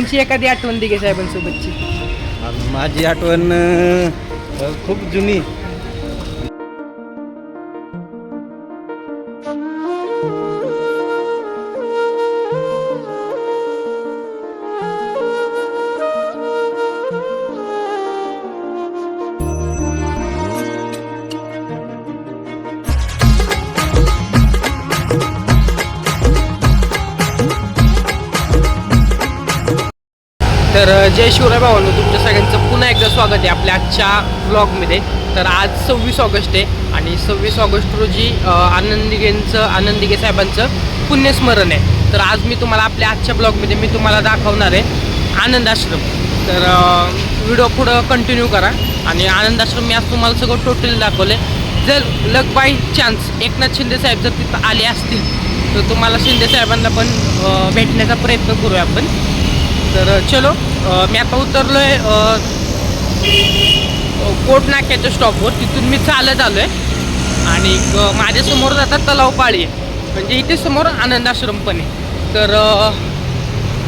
तुमची एखादी आठवण दिघे साहेबांसोबतची. माझी आठवण खूप जुनी. तर जय शिवराय भावांनो तुमच्या सगळ्यांचं पुन्हा एकदा स्वागत आहे आपल्या आजच्या ब्लॉगमध्ये तर आज सव्वीस ऑगस्ट आहे आणि सव्वीस ऑगस्ट रोजी आनंदिगेंचं आनंदिगे साहेबांचं पुण्यस्मरण आहे. तर आज मी तुम्हाला आपल्या आजच्या ब्लॉगमध्ये मी तुम्हाला दाखवणार आहे आनंद आश्रम. तर व्हिडिओ पुढं कंटिन्यू करा आणि आनंद आश्रम मी आज तुम्हाला सगळं टोटली दाखवलं जर luck by chance Eknath Shinde साहेब जर तिथं आले असतील तर तुम्हाला शिंदे साहेबांना पण भेटण्याचा प्रयत्न करूया आपण. तर चलो मी आता उतरलो आहे कोट नाक्याच्या स्टॉपवर तिथून मी चालत आलो आहे आणि माझ्यासमोर जातात तलाव पाळी. आहे म्हणजे इथे समोर आनंद आश्रम पण आहे. तर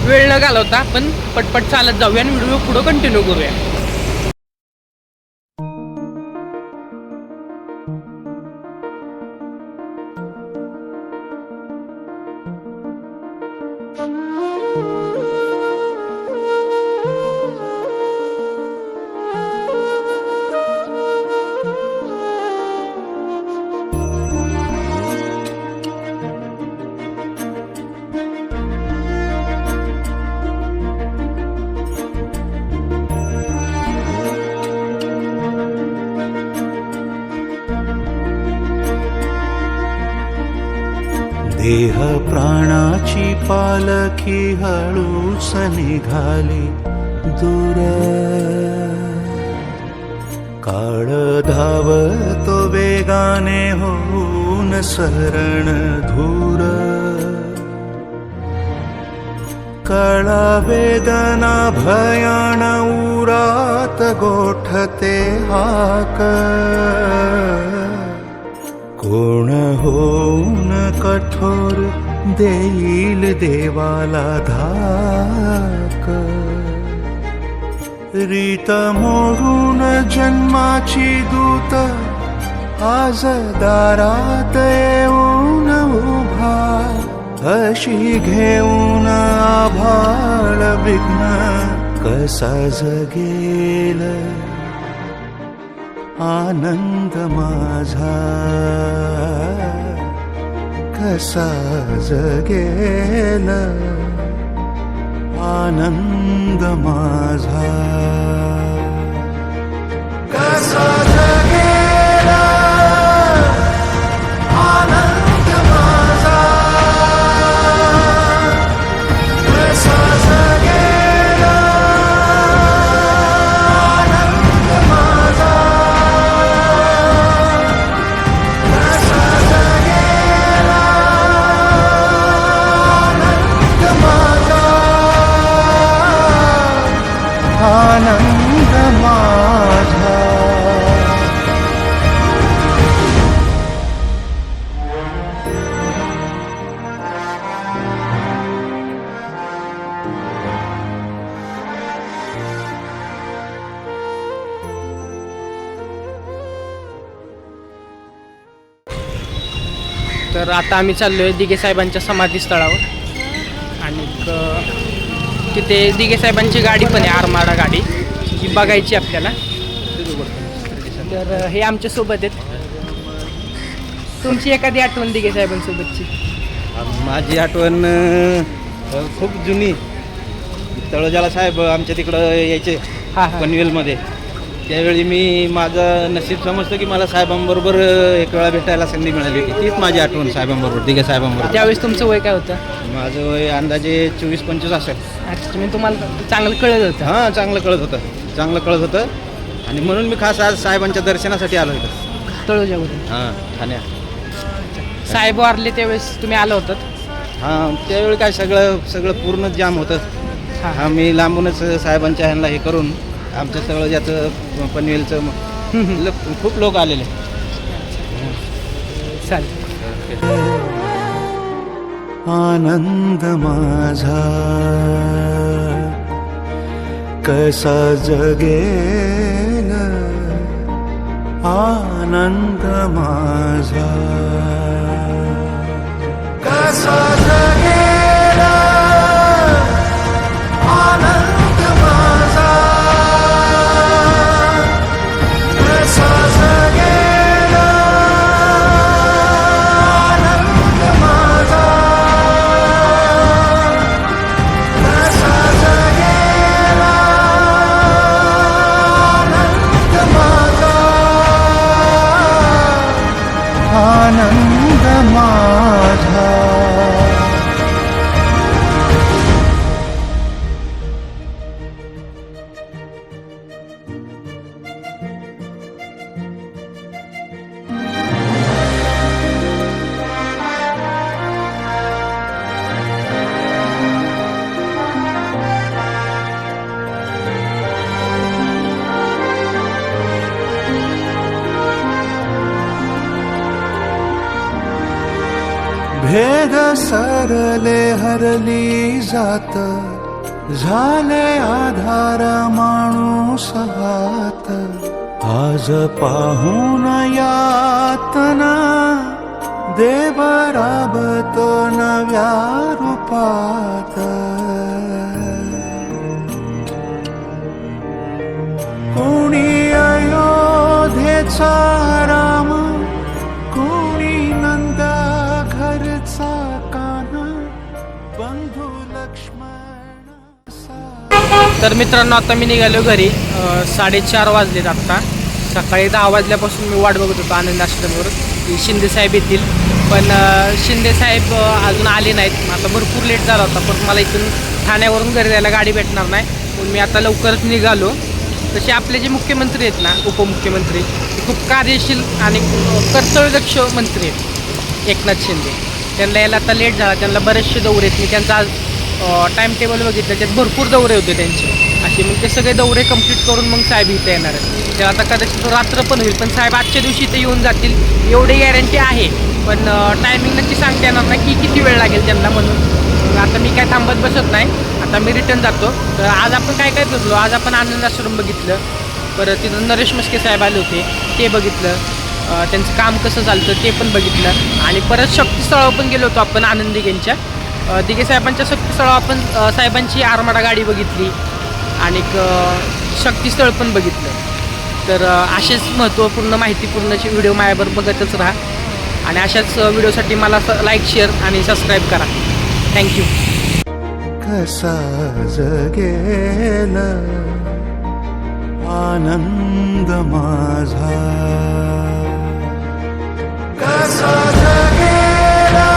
वेळ न घालवता आपण पटपट चालत जाऊया आणि व्हिडिओ पुढं कंटिन्यू करूया. देह प्राणाची पालखी हळूच निघाली दूर. काळ धावतो वेगाने होऊन सरण धूर. कळा वेदना भयान उरात गोठते हाक. कोण होऊन कठोर देईल देवाला धाक. रीत मोडून जन्माची दूत आज दारात येऊन उभा. अशी घेऊन आभाळ विघ्न कसा जगेल? आनंद माझा. कसा जगेल आनंद माझा. कसा तर आता आम्ही चाललो आहे दिघे साहेबांच्या समाधीस्थळावर. आणि तिथे दिघे साहेबांची गाडी पण आहे आरमाडा गाडी जी बघायची आपल्याला. तर हे आमच्यासोबत आहेत. तुमची एखादी आठवण दिघे साहेबांसोबतची? माझी आठवण खूप जुनी. तळोजाला साहेब आमच्या तिकडं यायचे हां हां. पनवेलमध्ये. त्यावेळी मी माझं नशीब समजतं की मला साहेबांबरोबर एक वेळा भेटायला संधी मिळाली होती. तीच माझी आठवण साहेबांबरोबर दिघे साहेबांबरोबर. त्यावेळेस तुमचं वय काय होतं? माझं वय अंदाजे चोवीस पंचवीस असेल. अच्छा तुम्ही तुम्हाला चांगलं कळत होतं. हां चांगलं कळत होतं. चांगलं कळत होतं. आणि म्हणून मी खास आज साहेबांच्या दर्शनासाठी आलो इथं. तळोजावरून हां ठाण्या. साहेब वारले त्यावेळेस तुम्ही आलं होतं हां त्यावेळी काय सगळं सगळं पूर्ण जाम होतं. हा मी लांबूनच साहेबांच्या ह्यांना हे करून आमचं सगळं याचं पनवेलचं हम्म, हम्म. ल- खूप लोक आलेले. चालेल. आनंद माझा. कसा जगेल? आनंद माझा. भेद सरले हरली जात झाले आधार माणूस हात. आज पाहून यातना देव राबतो नव्या रूपात. तर मित्रांनो आता मी निघालो घरी. साडेचार वाजलेत आत्ता सकाळी दहा वाजल्यापासून मी वाट बघत होतो आनंद आश्रमवर की शिंदे साहेब येतील. पण शिंदे साहेब अजून आले नाहीत. आता भरपूर लेट झाला होता पण मला इथून ठाण्यावरून घरी जायला गाडी भेटणार नाही. म्हणून मी आता लवकरच निघालो. तसे आपले जे मुख्यमंत्री आहेत ना उपमुख्यमंत्री ते खूप कार्यशील आणि कर्तव्यदक्ष मंत्री आहेत. एकनाथ शिंदे. त्यांना यायला आता लेट झाला. त्यांना बरेचसे दौरे आहेत. मी त्यांचा आज टाईम टेबल बघितलं त्यात भरपूर दौरे होते त्यांचे. असे मग ते सगळे दौरे कंप्लीट करून मग साहेब इथे येणार आहेत. तर आता कदाचित रात्र पण होईल पण साहेब आजच्या दिवशी इथे येऊन जातील एवढी गॅरंटी आहे. पण टायमिंग नक्की सांगता येणार नाही की किती वेळ लागेल त्यांना म्हणून. आता मी काय थांबत बसत नाही आता मी रिटर्न जातो. तर आज आपण काय काय फिरलो आज आपण आनंद आश्रम बघितलं. परत तिथं नरेश मस्के साहेब आले होते ते बघितलं. त्यांचं काम कसं चालतं ते पण बघितलं. आणि परत शक्तीस्थळावर पण गेलो होतो आपण आनंदी यांच्या दिघे साहेबांच्या शक्तीस्थळ आपण साहेबांची आरमाडा गाडी बघितली आणि शक्तीस्थळ पण बघितलं. तर असेच महत्त्वपूर्ण माहितीपूर्णचे व्हिडिओ माझ्यावर बघतच राहा आणि अशाच व्हिडिओसाठी मला लाईक शेअर आणि सबस्क्राईब करा. थँक्यू कसा जगेल आनंद माझा. कसा जगेला